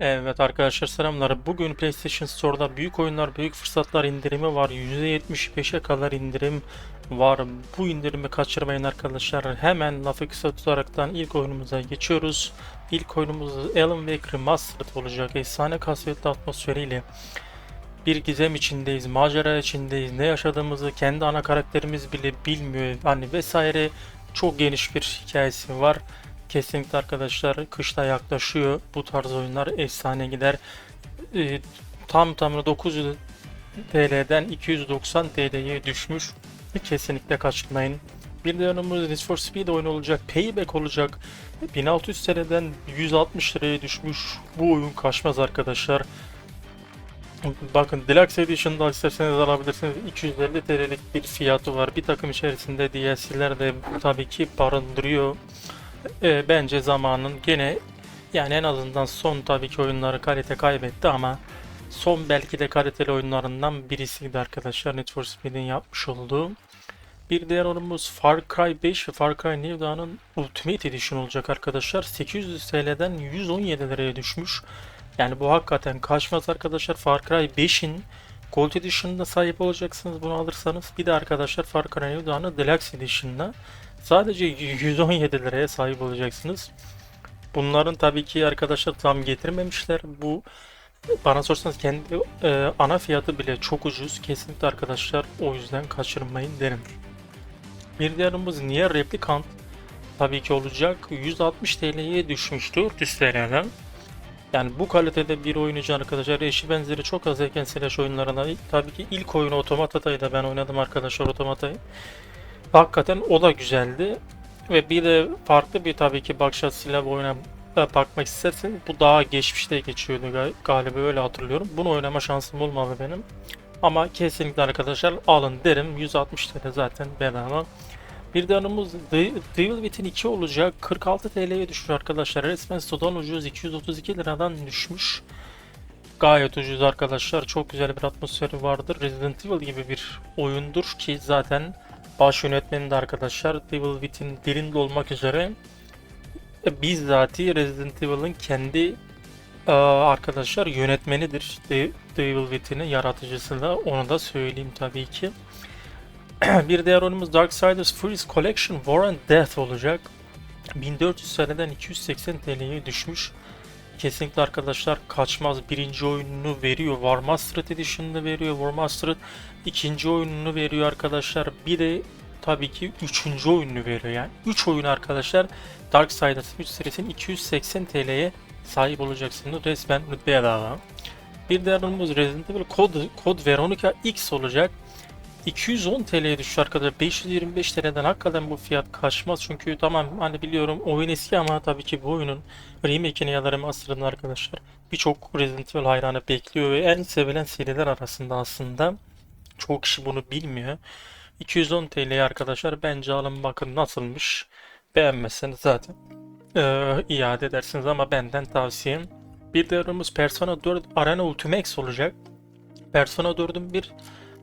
Evet arkadaşlar selamlar. Bugün PlayStation Store'da büyük oyunlar, büyük fırsatlar indirimi var. %75'e kadar indirim var. Bu indirimi kaçırmayın arkadaşlar. Hemen lafı kısa tutaraktan ilk oyunumuza geçiyoruz. İlk oyunumuz Alan Wake Remastered olacak. Efsane kasvetli atmosferiyle bir gizem içindeyiz, macera içindeyiz. Ne yaşadığımızı kendi ana karakterimiz bile bilmiyor. Hani vesaire çok geniş bir hikayesi var. Kesinlikle arkadaşlar kışta yaklaşıyor. Bu tarz oyunlar efsane gider. Ee, tam tamına 900 TL'den 290 TL'ye düşmüş. Kesinlikle kaçırmayın. Bir de yanımız Need for Speed oyunu olacak. Payback olacak. 1600 TL'den 160 liraya düşmüş. Bu oyun kaçmaz arkadaşlar. Bakın Deluxe Edition'da isterseniz alabilirsiniz. 250 TL'lik bir fiyatı var. Bir takım içerisinde DLC'ler de tabii ki barındırıyor. Ee, bence zamanın gene yani en azından son tabii ki oyunları kalite kaybetti ama son belki de kaliteli oyunlarından birisiydi arkadaşlar Need for Speed'in yapmış olduğu. Bir diğer oyunumuz Far Cry 5 ve Far Cry New Dawn'ın Ultimate Edition olacak arkadaşlar. 800 TL'den 117 liraya düşmüş. Yani bu hakikaten kaçmaz arkadaşlar. Far Cry 5'in Gold Edition'da sahip olacaksınız bunu alırsanız. Bir de arkadaşlar Far Cry New Dawn'ın Deluxe Edition'da sadece 117 liraya sahip olacaksınız. Bunların tabii ki arkadaşlar tam getirmemişler. Bu bana sorsanız kendi e, ana fiyatı bile çok ucuz. Kesinlikle arkadaşlar o yüzden kaçırmayın derim. Bir diğerimiz Nier Replicant tabii ki olacak. 160 TL'ye düşmüş 400 TL'den. Yani bu kalitede bir oyuncu arkadaşlar eşi benzeri çok az erken slash oyunlarına tabii ki ilk oyunu Otomata'yı da ben oynadım arkadaşlar Otomata'yı. Hakikaten o da güzeldi. Ve bir de farklı bir tabii ki bakış açısıyla bu oyuna da bakmak isterseniz bu daha geçmişte geçiyordu gal- galiba öyle hatırlıyorum. Bunu oynama şansım olmadı benim. Ama kesinlikle arkadaşlar alın derim. 160 TL zaten bedava. Bir de anımız Devil Within 2 olacak. 46 TL'ye düşmüş arkadaşlar. Resmen sudan ucuz 232 liradan düşmüş. Gayet ucuz arkadaşlar. Çok güzel bir atmosferi vardır. Resident Evil gibi bir oyundur ki zaten baş yönetmeni de arkadaşlar Devil Within dilinde olmak üzere e, bizzati Resident Evil'ın kendi e, arkadaşlar yönetmenidir. De- Devil Within'in yaratıcısı da onu da söyleyeyim tabii ki. bir diğer oyunumuz Darksiders Freeze Collection War and Death olacak. 1400 TL'den 280 TL'ye düşmüş. Kesinlikle arkadaşlar kaçmaz birinci oyununu veriyor. War Mastered Edition'ını veriyor. War Mastered ikinci oyununu veriyor arkadaşlar. Bir de tabii ki üçüncü oyununu veriyor. Yani 3 oyun arkadaşlar Darksiders 3 serisinin 280 TL'ye sahip olacaksınız. Resmen bedava. Bir diğer oyunumuz Resident Evil Code, Code Veronica X olacak. 210 TL'ye düştü arkadaşlar. 525 TL'den hakikaten bu fiyat kaçmaz. Çünkü tamam hani biliyorum oyun eski ama tabii ki bu oyunun remake'ini ya da remaster'ını arkadaşlar birçok Resident Evil hayranı bekliyor ve en sevilen seriler arasında aslında çoğu kişi bunu bilmiyor. 210 TL'ye arkadaşlar bence alın bakın nasılmış. Beğenmezseniz zaten eee, iade edersiniz ama benden tavsiyem. Bir de Persona 4 Arena Ultimax olacak. Persona 4'ün bir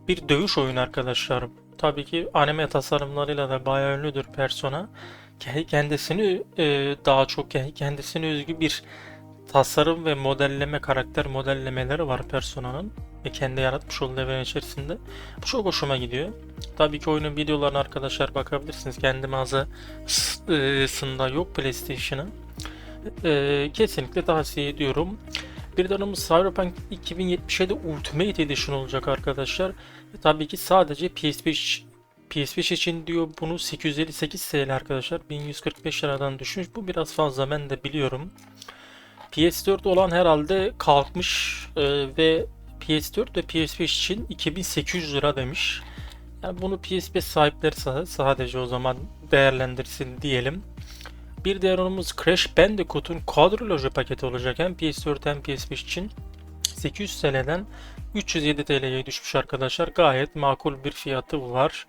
bir dövüş oyunu arkadaşlar. Tabii ki anime tasarımlarıyla da bayağı ünlüdür Persona. Ke- Kendisini e, daha çok ke- kendisine özgü bir tasarım ve modelleme, karakter modellemeleri var Persona'nın ve kendi yaratmış olduğu evren içerisinde. Bu çok hoşuma gidiyor. Tabii ki oyunun videolarına arkadaşlar bakabilirsiniz. Kendi mağazasında yok PlayStation'ın. E, kesinlikle tavsiye ediyorum. Bir de önümüz Cyberpunk 2077 Ultimate Edition olacak arkadaşlar. Ve tabii ki sadece PS5 PS5 için diyor bunu 858 TL arkadaşlar. 1145 liradan düşmüş. Bu biraz fazla ben de biliyorum. PS4 olan herhalde kalkmış e, ve PS4 ve PS5 için 2800 lira demiş. Yani bunu PS5 sahipleri sa- sadece o zaman değerlendirsin diyelim. Bir diğer oyunumuz Crash Bandicoot'un quadriloji paketi olacak hem PS4 hem PS5 için 800 TL'den 307 TL'ye düşmüş arkadaşlar. Gayet makul bir fiyatı var.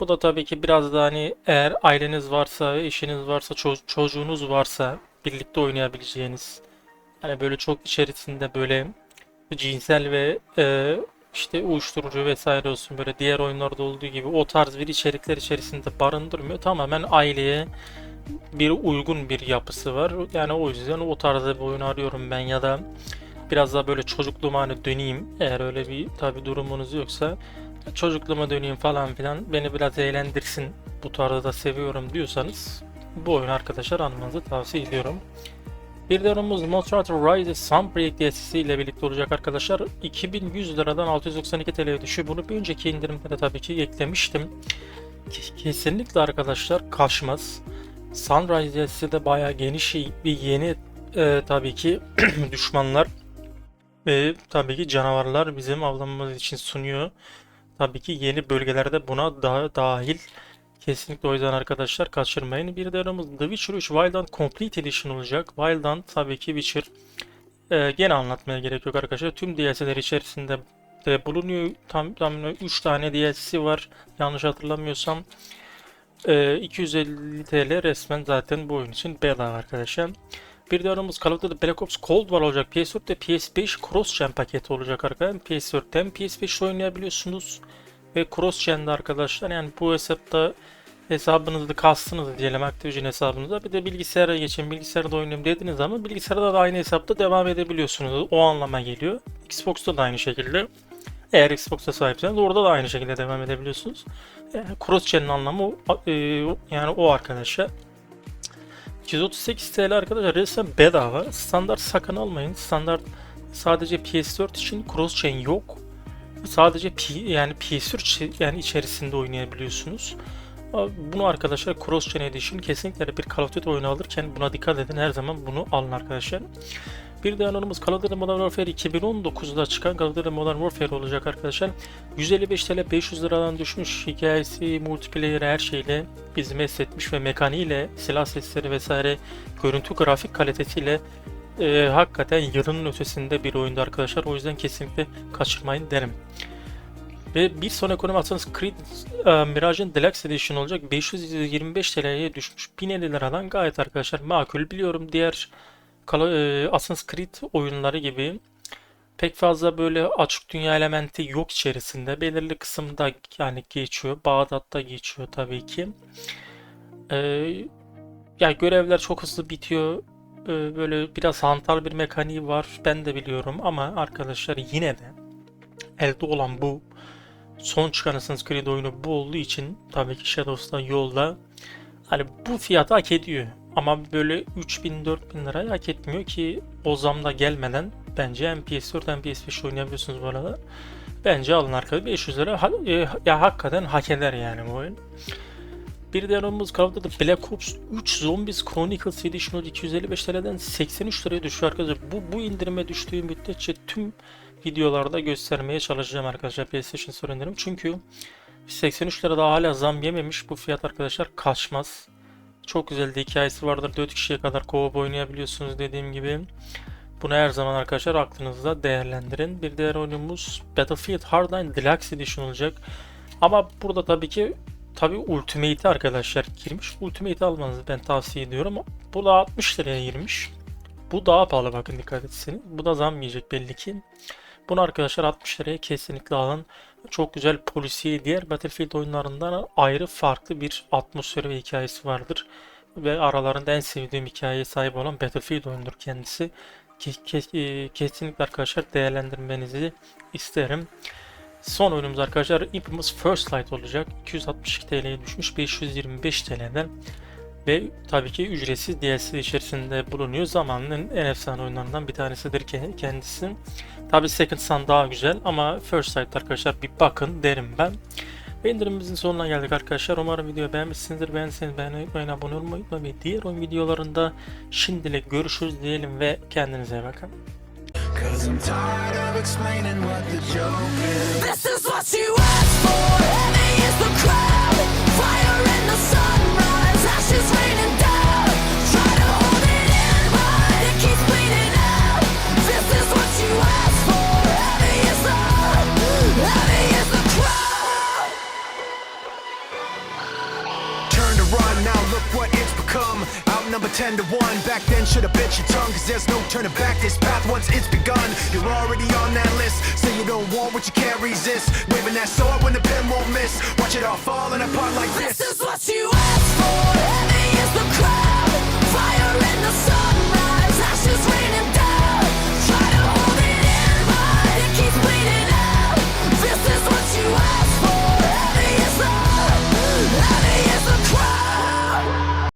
Bu da tabii ki biraz da hani eğer aileniz varsa, eşiniz varsa, ço- çocuğunuz varsa birlikte oynayabileceğiniz hani böyle çok içerisinde böyle cinsel ve e, işte uyuşturucu vesaire olsun böyle diğer oyunlarda olduğu gibi o tarz bir içerikler içerisinde barındırmıyor. Tamamen aileye bir uygun bir yapısı var. Yani o yüzden o tarzda bir oyun arıyorum ben ya da biraz daha böyle çocukluğuma hani döneyim. Eğer öyle bir tabi durumunuz yoksa çocukluğuma döneyim falan filan beni biraz eğlendirsin bu tarzda da seviyorum diyorsanız bu oyunu arkadaşlar almanızı tavsiye ediyorum. Bir de Monster Hunter Rise Sunbreak DLC'si ile birlikte olacak arkadaşlar. 2100 liradan 692 TL'ye düşüyor. Bunu bir önceki indirimde de tabii ki eklemiştim. Ke- Kesinlikle arkadaşlar kaçmaz. Sunrise DLC'si de bayağı geniş bir yeni e, tabii ki düşmanlar ve tabii ki canavarlar bizim avlanmamız için sunuyor. Tabii ki yeni bölgelerde buna daha dahil. Kesinlikle o yüzden arkadaşlar kaçırmayın. Bir de aramız The Witcher 3 Wild Complete Edition olacak. Wild tabii ki Witcher e, gene anlatmaya gerek yok arkadaşlar. Tüm DLC'ler içerisinde de bulunuyor. Tam tam 3 tane DLC var. Yanlış hatırlamıyorsam. E, 250 TL resmen zaten bu oyun için bedava arkadaşlar. Bir de aramız Call of Duty Black Ops Cold War olacak. PS4'te PS5 Cross Gen paketi olacak arkadaşlar. PS4'ten PS5 oynayabiliyorsunuz. Ve Cross Gen'de arkadaşlar yani bu hesapta hesabınızı kastınız diyelim Activision hesabınıza. Bir de bilgisayara geçin bilgisayarda oynayayım dediniz zaman bilgisayarda da aynı hesapta devam edebiliyorsunuz. O anlama geliyor. Xbox'ta da aynı şekilde. Eğer Xbox'a sahipseniz orada da aynı şekilde devam edebiliyorsunuz. Yani Cross Gen'in anlamı e, yani o arkadaşlar. 238 TL arkadaşlar resmen bedava. Standart sakın almayın. Standart sadece PS4 için cross chain yok. Sadece P, yani PS4 içi- yani içerisinde oynayabiliyorsunuz. Bunu arkadaşlar Cross Chain Edition kesinlikle bir Call of Duty oyunu alırken buna dikkat edin. Her zaman bunu alın arkadaşlar. Bir de anonumuz Call of Duty Modern Warfare 2019'da çıkan Call of Duty Modern Warfare olacak arkadaşlar. 155 TL 500 liradan düşmüş hikayesi, multiplayer her şeyle bizi mesletmiş ve mekaniğiyle, silah sesleri vesaire görüntü grafik kalitesiyle e, hakikaten yılının ötesinde bir oyundu arkadaşlar. O yüzden kesinlikle kaçırmayın derim. Ve bir sonraki oyun atsanız Creed e, Mirage'ın Deluxe Edition olacak. 525 TL'ye düşmüş. 1050 liradan gayet arkadaşlar makul. Biliyorum diğer e, Assassin's Creed oyunları gibi pek fazla böyle açık dünya elementi yok içerisinde. Belirli kısımda yani geçiyor. Bağdat'ta geçiyor tabii ki. E, ya görevler çok hızlı bitiyor. E, böyle biraz hantal bir mekaniği var. Ben de biliyorum ama arkadaşlar yine de elde olan bu son çıkan Assassin's Creed oyunu bu olduğu için tabii ki Shadows'ta yolda hani bu fiyatı hak ediyor. Ama böyle 3000-4000 lirayı hak etmiyor ki o zamda gelmeden bence hem PS4 hem PS5 oynayabiliyorsunuz bu arada. Bence alın arkadaşlar 500 lira ha- e, ya hakikaten hak eder yani bu oyun. Bir de aramız kaldı da Black Ops 3 Zombies Chronicles Edition 255 TL'den 83 liraya düşüyor arkadaşlar. Bu, bu indirime düştüğü müddetçe tüm videolarda göstermeye çalışacağım arkadaşlar PlayStation Store indirim. Çünkü 83 lira daha hala zam yememiş. Bu fiyat arkadaşlar kaçmaz. Çok güzel de hikayesi vardır. 4 kişiye kadar co-op oynayabiliyorsunuz dediğim gibi. Bunu her zaman arkadaşlar aklınızda değerlendirin. Bir diğer oyunumuz Battlefield Hardline Deluxe Edition olacak. Ama burada tabii ki tabii Ultimate arkadaşlar girmiş. Ultimate almanızı ben tavsiye ediyorum. Bu da 60 liraya girmiş. Bu daha pahalı bakın dikkat etseniz. Bu da zam yiyecek belli ki. Bunu arkadaşlar 60 liraya kesinlikle alın. Çok güzel polisiye diğer Battlefield oyunlarından ayrı farklı bir atmosferi ve hikayesi vardır. Ve aralarında en sevdiğim hikayeye sahip olan Battlefield oyundur kendisi. Ke- ke- e, kesinlikle arkadaşlar değerlendirmenizi isterim. Son oyunumuz arkadaşlar Infamous First Light olacak. 262 TL'ye düşmüş 525 TL'den. Ve tabii ki ücretsiz DLC içerisinde bulunuyor. Zamanın en efsane oyunlarından bir tanesidir ke- kendisi. Tabii Second Son daha güzel ama First Sight arkadaşlar bir bakın derim ben. Ve indirimimizin sonuna geldik arkadaşlar. Umarım videoyu beğenmişsinizdir. Beğendiyseniz beğenmeyi unutmayın, abone olmayı unutmayın. Diğer oyun videolarında şimdilik görüşürüz diyelim ve kendinize iyi bakın. Cause I'm tired of explaining what the joke is. This is what you asked for. Heavy is the crowd. Fire in the sunrise. number 10 to 1 Back then should've bit your tongue Cause there's no turning back. This path once it's begun You're already on that list. Say you don't want what you can't resist. Waving that sword when the pen won't miss. Watch it all falling apart like this This. is what you